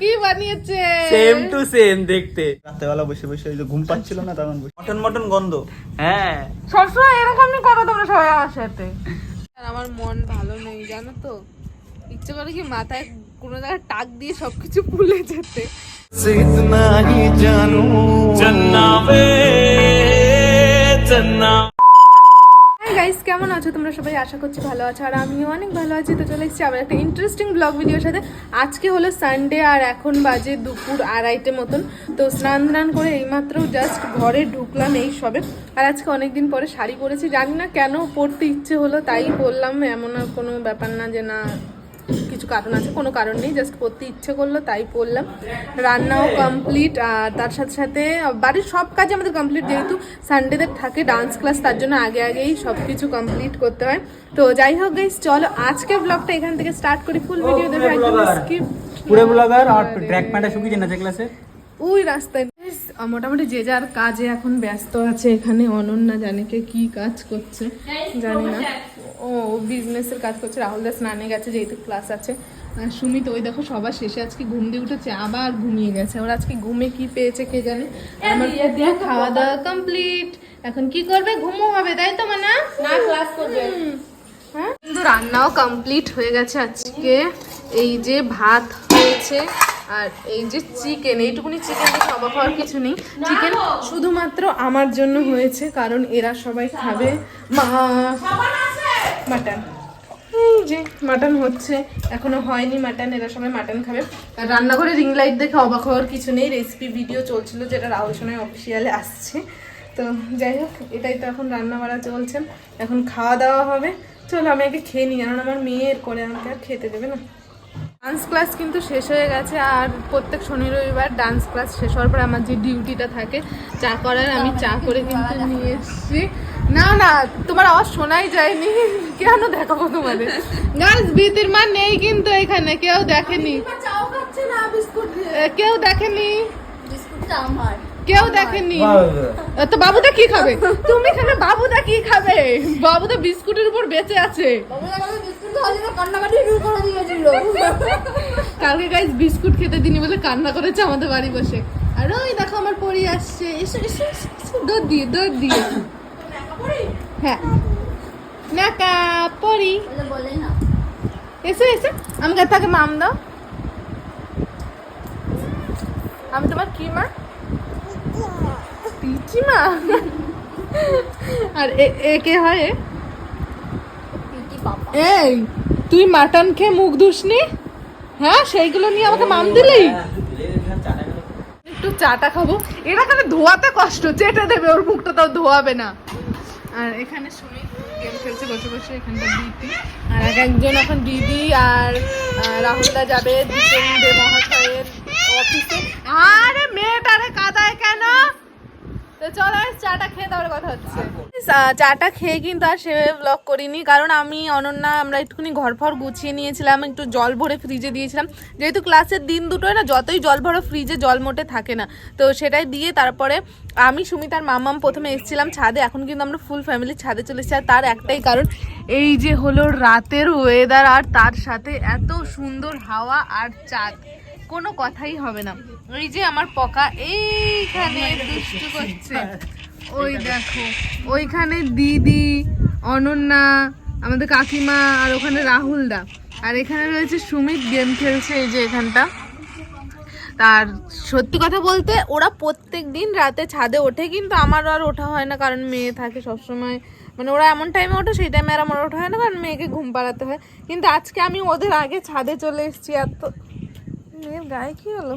কি বানিয়েছে? Same to same দেখতে। রাতেবেলা বসে বসে ওই যে ঘুম পাচ্ছিল না তখন বসে। মটন মটন গন্ধ। হ্যাঁ। সবসময় এরকমই করো তোমরা সবাই আমার সাথে আমার মন ভালো নেই জানো তো? ইচ্ছে করে কি মাথায় কোনো জায়গায় টাক দিয়ে সবকিছু ভুলে যেতে। সিতনা হি জানো। জান্নাবে কেমন আছো? তোমরা সবাই আশা করছি ভালো আছো আর আমিও অনেক ভালো আছি। তো চলে এসেছি আবার একটা ইন্টারেস্টিং ব্লগ ভিডিওর সাথে। আজকে হলো সানডে আর এখন বাজে দুপুর আড়াইটে মতন। তো স্নান ধান করে এইমাত্র জাস্ট ঘরে ঢুকলাম এই সবে। আর আজকে অনেক দিন পরে শাড়ি পরেছি। জানি না কেন পরতে ইচ্ছে হলো, তাই বললাম এমন কোনো ব্যাপার না যে না কিছু কারণ আছে কোনো কারণ নেই জাস্ট পড়তে ইচ্ছে করল তাই পড়লাম। রান্নাও কমপ্লিট আর তার সাথে সাথে বাড়ির সব কাজ আমাদের কমপ্লিট যেহেতু সানডেদের থাকে ডান্স ক্লাস তার জন্য আগে আগেই সব কিছু কমপ্লিট করতে হয়। তো যাই হোক গাইস চলো আজকে ব্লগটা এখান থেকে স্টার্ট করি ফুল ভিডিও দেখো একদম স্কিপ পুরো ব্লগার আর ট্র্যাক প্যান্টটা শুকিয়েছে নাচে ক্লাসে ওই রাস্তায়। Guys, মোটামুটি যে যার কাজে এখন ব্যস্ত আছে এখানে অনন্যা জানে কে কি কাজ করছে জানি না। ও বিজনেসের কাজ করছে রাহুল দাস স্নানে গেছে যেহেতু ক্লাস আছে। আর সুমিত ওই দেখো সবার শেষে আজকে ঘুম দিয়ে উঠেছে আবার ঘুমিয়ে গেছে। ওর আজকে ঘুমে কি পেয়েছে কে জানে? আমার খাওয়া দাওয়া কমপ্লিট এখন কি করবে? ঘুমও হবে তাই তো মানা? না ক্লাস করবে। হ্যাঁ? কিন্তু রান্নাও কমপ্লিট হয়ে গেছে আজকে। এই যে ভাত হয়েছে। আর এই যে চিকেন, এইটুকুনি চিকেন দেখে অবাক হওয়ার কিছু নেই। চিকেন শুধুমাত্র আমার জন্য হয়েছে, কারণ এরা সবাই খাবে মা মাটন। এই যে মাটন হচ্ছে, এখনও হয়নি মাটন, এরা সবাই মাটন খাবে। আর রান্নাঘরে রিং লাইট দেখে অবাক হওয়ার কিছু নেই রেসিপি ভিডিও চলছিল যেটা রাহুল সোনাই অফিসিয়ালে আসছে। তো যাই হোক, এটাই তো এখন রান্না বাড়া চলছে। এখন খাওয়া দাওয়া হবে। চলো আমি আগে খেয়ে নিই, কারণ আমার মেয়ের করে আমাকে আর খেতে দেবে না। ডান্স ক্লাস কিন্তু শেষ হয়ে গেছে আর প্রত্যেক শনি রবিবার ডান্স ক্লাস শেষ হওয়ার পর আমার যে ডিউটিটা থাকে চা করার আমি চা করে কিন্তু নিয়ে এসেছি। না না তোমার আওয়াজ শোনাই যায়নি। কেন দেখাবো তোমাদের? গার্লস বিতির মা নেই কিন্তু এখানে কেউ দেখেনি। কেউ দেখেনি। কেউ দেখেনি। তো বাবুদা কি খাবে? তুমি এখানে বাবুদা কি খাবে? বাবুদা বিস্কুটের উপর বেঁচে আছে। কালকে গাইজ বিস্কুট খেতে দিনি বলে কান্না করেছে আমাদের বাড়ি বসে। আর ওই দেখো আমার পরি আসছে। এসো এসো দৌড় দিয়ে দৌড় দিয়ে। হ্যাঁ। নাকা পরি। এসো এসো। আমাকে তাকে মাম দাও। আমি তোমার কি মা? পিচি মা। আর এ- কে হয়? এই, তুই মাটন খেয়ে মুখ ধুসনি? হ্যাঁ সেইগুলো নিয়ে আমাকে মাম দিলি? একটু চাটা খাব। এরা খালি ধোয়াতে কষ্ট চেটে দেবে, ওর মুখটা তাও ধোয়াবে না। আর এখানে সুমিত গেম খেলছে, বসে বসে এখানটা দিদি। আর এক একজন এখন দিদি আর রাহুলদা যাবে জিতেন্দ্র মহাশয়ের অফিসে আরে মেয়েটারে কাদায় কেন? তো চলো আর চাটা খেয়ে তারপরে কথা হচ্ছে। চাটা খেয়ে কিন্তু আর সেভাবে ব্লগ করিনি, কারণ আমি, অনন্যা, আমরা একটুখানি ঘর ফর গুছিয়ে নিয়েছিলাম, একটু জল ভরে ফ্রিজে দিয়েছিলাম। যেহেতু ক্লাসের দিন দুটোয় না, যতই জল ভরো ফ্রিজে জল মোটে থাকে না। তো সেটাই দিয়ে তারপরে আমি, সুমিতার মামাম প্রথমে এসেছিলাম ছাদে, এখন কিন্তু আমরা ফুল ফ্যামিলি ছাদে চলে এসেছি, আর তার একটাই কারণ, এই যে হলো রাতের ওয়েদার আর তার সাথে এত সুন্দর হাওয়া আর চাঁদ, কোনো কথাই হবে না। ওই যে আমার পকা এইখানে দুষ্টু করছে। ওই দেখো ওইখানে দিদি অনন্যা আমাদের কাকিমা আর ওখানে রাহুল দা আর এখানে রয়েছে সুমিত গেম খেলছে এই যে এখানটা। তার সত্যি কথা বলতে ওরা প্রত্যেক দিন রাতে ছাদে ওঠে কিন্তু আমারও আর ওঠা হয় না কারণ মেয়ে থাকে সবসময়। মানে ওরা এমন টাইমে ওঠে সেই টাইমে আর আমার ওঠা হয় না কারণ মেয়েকে ঘুম পাড়াতে হয়। কিন্তু আজকে আমি ওদের আগে ছাদে চলে এসেছি এত মেয়ের গায়ে কি হলো?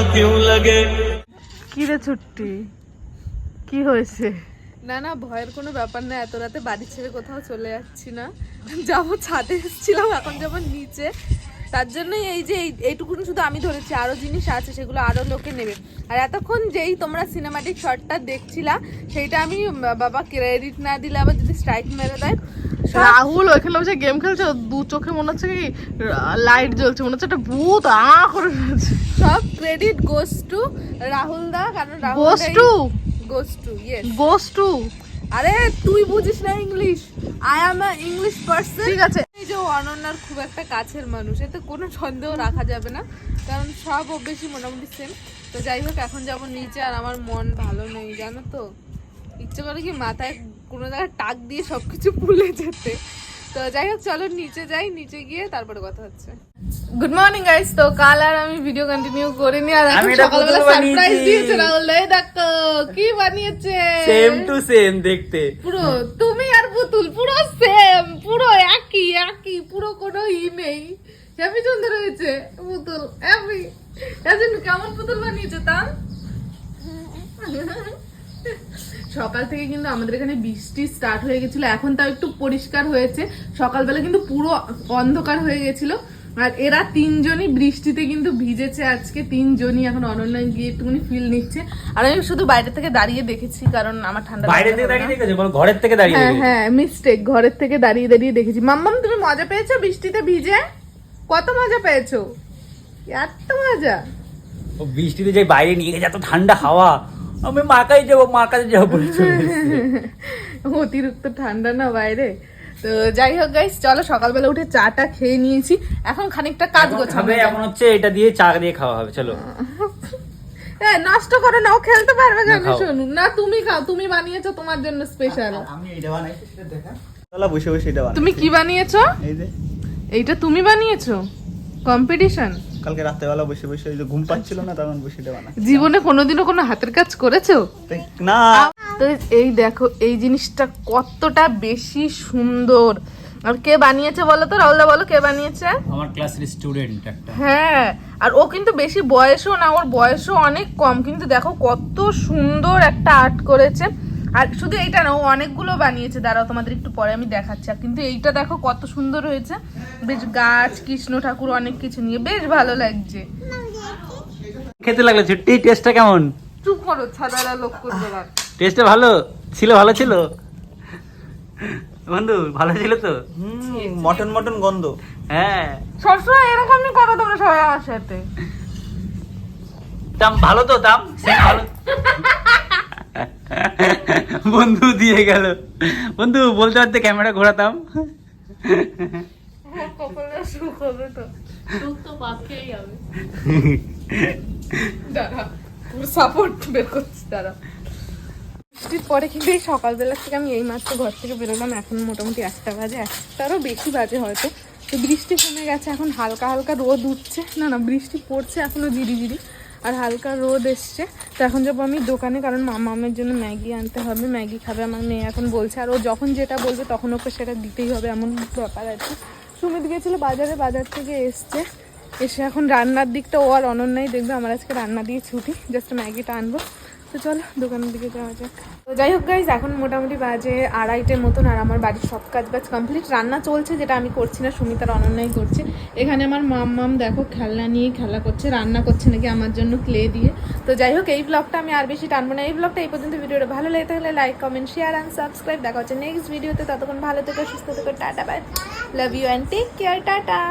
क्यों लगे কি রে ছুট্টি কি হয়েছে না না ভয়ের কোনো ব্যাপার না এত রাতে বাড়ি ছেড়ে কোথাও চলে যাচ্ছি না যাবো ছাদে এসেছিলাম এখন যাবো নিচে তার জন্যই এই যে এই- এইটুকুনি শুধু আমি ধরেছি আরো জিনিস আছে সেগুলো আরো লোকে নেবে আর এতক্ষণ যেই তোমরা সিনেমাটিক শটটা দেখছিলা সেইটা আমি বা- বাবা ক্রেডিট না দিলে আবার যদি স্ট্রাইক মেরে দেয় সব- রাহুল ওইখানে বসে গেম খেলছে দু চোখে মনে হচ্ছে কি লাইট জ্বলছে মনে হচ্ছে একটা ভূত আ করে ফেলছে সব credit goes to Rahul da কারণ Rahul goes to goes to yes goes to আরে তুই বুঝিস না English I am a English person ঠিক আছে। এই যে অনন্যার খুব একটা কাছের মানুষ এতে কোনো সন্দেহ রাখা যাবে না কারণ সব ও বেশি মোটামুটি সেম তো যাই হোক এখন যাব নিচে আর আমার মন ভালো নেই জানো তো। ইচ্ছে করে কি মাথায় কোনো জায়গায় টাক দিয়ে সব কিছু ভুলে যেতে। তো যাই হোক চলো নিচে যাই নিচে গিয়ে তারপরে কথা হচ্ছে। গুড মর্নিং গাইস তো কাল আর আমি ভিডিও কন্টিনিউ করিনি আর এখন আমি এটা সকালবেলা পুতুল সারপ্রাইজ। দিয়েছে রাহুল এই দেখো কি বানিয়েছে? সেম টু সেম দেখতে। পুরো তুমি আর পুতুল পুরো সেম পুরো একই একই পুরো কোনো ই নেই। হ্যাপি সুন্দর হয়েছে পুতুল হ্যাপি এখন কেমন পুতুল বানিয়েছে তা সকাল থেকে কিন্তু আমাদের এখানে বৃষ্টি স্টার্ট হয়ে গেছিল। এখন তাও একটু পরিষ্কার হয়েছে। সকালবেলা কিন্তু পুরো অন্ধকার হয়ে গেছিল। আর এরা তিনজনই বৃষ্টিতে কিন্তু ভিজেছে আজকে। তিনজনই এখন অনলাইন গিয়ে একটুখানি ফিল নিচ্ছে। আর আমি শুধু বাইরে থেকে দাঁড়িয়ে দেখেছি কারণ আমার ঠান্ডা বাইরে থেকে দাঁড়িয়ে দেখেছ? বল ঘরের থেকে দাঁড়িয়ে হ্যাঁ হ্যাঁ মিস্টেক ঘরের থেকে দাঁড়িয়ে দাঁড়িয়ে দেখেছি। মাম্মাম তুমি মজা পেয়েছ বৃষ্টিতে ভিজে? কত মজা পেয়েছ? এত মজা। বৃষ্টিতে যে বাইরে নিয়ে গেছে এত ঠান্ডা হাওয়া। আমি মার কাছে যাব মার কাছে যাব অতিরিক্ত ঠান্ডা না বাইরে। তো যাই হোক গাইস চলো সকালবেলা উঠে চাটা খেয়ে নিয়েছি। এখন খানিকটা কাজ এখন করছি খাবে এমন হচ্ছে এটা দিয়ে চা দিয়ে খাওয়া হবে চলো। হ্যাঁ নষ্ট করো না ও খেলতে পারবে কেন খাও। শোনো না তুমি খাও তুমি বানিয়েছো তোমার জন্য স্পেশাল আমি এটা বানাইছি সেটা দেখা। চলা বসে বসে এটা বানাই। তুমি কি বানিয়েছো? এই যে। এইটা তুমি বানিয়েছো? কম্পিটিশন কালকে রাত্রেবেলা বসে বসে ওই যে ঘুম পাচ্ছিল না তখন বসে এটা বানাই জীবনে কোনোদিনও কোনো হাতের কাজ করেছ? না। তো এই দেখো এই জিনিসটা কতটা বেশি সুন্দর। আর কে বানিয়েছে বলো তো? রাহুলদা বলো কে বানিয়েছে? আমার ক্লাসের স্টুডেন্ট একটা। হ্যাঁ আর ও কিন্তু বেশি বয়সও না ওর বয়সও অনেক কম কিন্তু দেখো কত সুন্দর একটা আর্ট করেছে। আর শুধু এইটা না ও অনেকগুলো বানিয়েছে। দাঁড়াও তোমাদের একটু পরে আমি দেখাচ্ছি। আর কিন্তু এইটা দেখো কত সুন্দর হয়েছে। বেশ গাছ কৃষ্ণ ঠাকুর অনেক কিছু নিয়ে। বেশ ভালো লাগছে। খেতে লাগল ছুটি টেস্টটা কেমন? চুপ করো ছাদারা লোক করবে টেস্টটা ভালো? ছিল ভালো ছিল? বন্ধু ভালো ছিল তো? হুম মটন মটন গন্ধ। হ্যাঁ। সবসময় এরকমই করো তোমরা সবাই আমার সাথে। দাম ভালো তো দাম? সে ভালো। বন্ধু দিয়ে গেল। বন্ধু বলতে পারতে ক্যামেরা ঘোরাতাম? বৃষ্টির পরে কিন্তু এই সকালবেলা থেকে আমি এই মাত্র ঘর থেকে বেরোলাম। এখন মোটামুটি একটা বাজে একটারও বেশি বাজে হয়তো। তো বৃষ্টি কমে গেছে এখন হালকা হালকা রোদ উঠছে। না না বৃষ্টি পড়ছে এখনও জিরি জিরি আর হালকা রোদ এসছে। তো এখন যাব আমি দোকানে, কারণ মামামের জন্য ম্যাগি আনতে হবে, ম্যাগি খাবে আমার মেয়ে এখন বলছে। আর ও যখন যেটা বলবে তখন ওকে সেটা দিতেই হবে, এমন ব্যাপার আছে সুমিত গেছিল বাজারে, বাজার থেকে এসছে। এসে এখন রান্নার দিকটা ও আর অনন্যাই দেখবে, আমার আজকে রান্না দিয়ে ছুটি জাস্ট ম্যাগিটা আনব। তো চলো, দোকানের দিকে যাওয়া যাক। তো যাই হোক গাইজ এখন মোটামুটি বাজে আড়াইটের মতন আর আমার বাড়ির সব কাজ বাজ কমপ্লিট রান্না চলছে, যেটা আমি করছি না, সুমিতার অনন্যাই করছে। এখানে আমার মাম মাম দেখো, খেলনা নিয়ে খেলা করছে, রান্না করছে নাকি আমার জন্য ক্লে দিয়ে। তো যাই হোক, এই ব্লগটা আমি আর বেশি টানবো না। এই ব্লগটা এই পর্যন্ত, ভিডিওটা ভালো লাগে থাকলে like comment share and subscribe দেখা হচ্ছে নেক্সট ভিডিওতে ততক্ষণ ভালো থেকো, সুস্থ থেকো, ta-ta bye love you and take care ta-ta.